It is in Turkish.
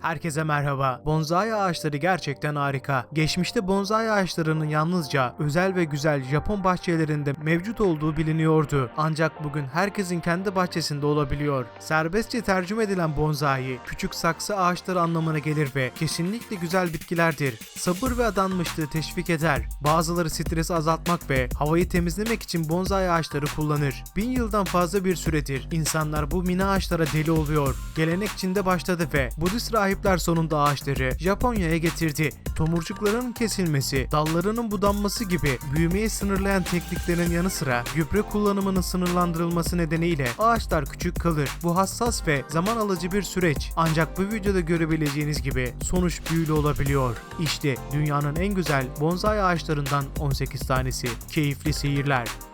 Herkese merhaba. Bonsai ağaçları gerçekten harika. Geçmişte bonsai ağaçlarının yalnızca özel ve güzel Japon bahçelerinde mevcut olduğu biliniyordu. Ancak bugün herkesin kendi bahçesinde olabiliyor. Serbestçe tercüme edilen bonsai, küçük saksı ağaçları anlamına gelir ve kesinlikle güzel bitkilerdir. Sabır ve adanmışlığı teşvik eder. Bazıları stresi azaltmak ve havayı temizlemek için bonsai ağaçları kullanır. Bin yıldan fazla bir süredir insanlar bu mini ağaçlara deli oluyor. Gelenek Çin'de başladı ve Budist rahipler sonunda ağaçları Japonya'ya getirdi. Tomurcukların kesilmesi, dallarının budanması gibi büyümeyi sınırlayan tekniklerin yanı sıra gübre kullanımının sınırlandırılması nedeniyle ağaçlar küçük kalır. Bu hassas ve zaman alıcı bir süreç. Ancak bu videoda görebileceğiniz gibi sonuç büyülü olabiliyor. İşte dünyanın en güzel bonsai ağaçlarından 18 tanesi. Keyifli seyirler.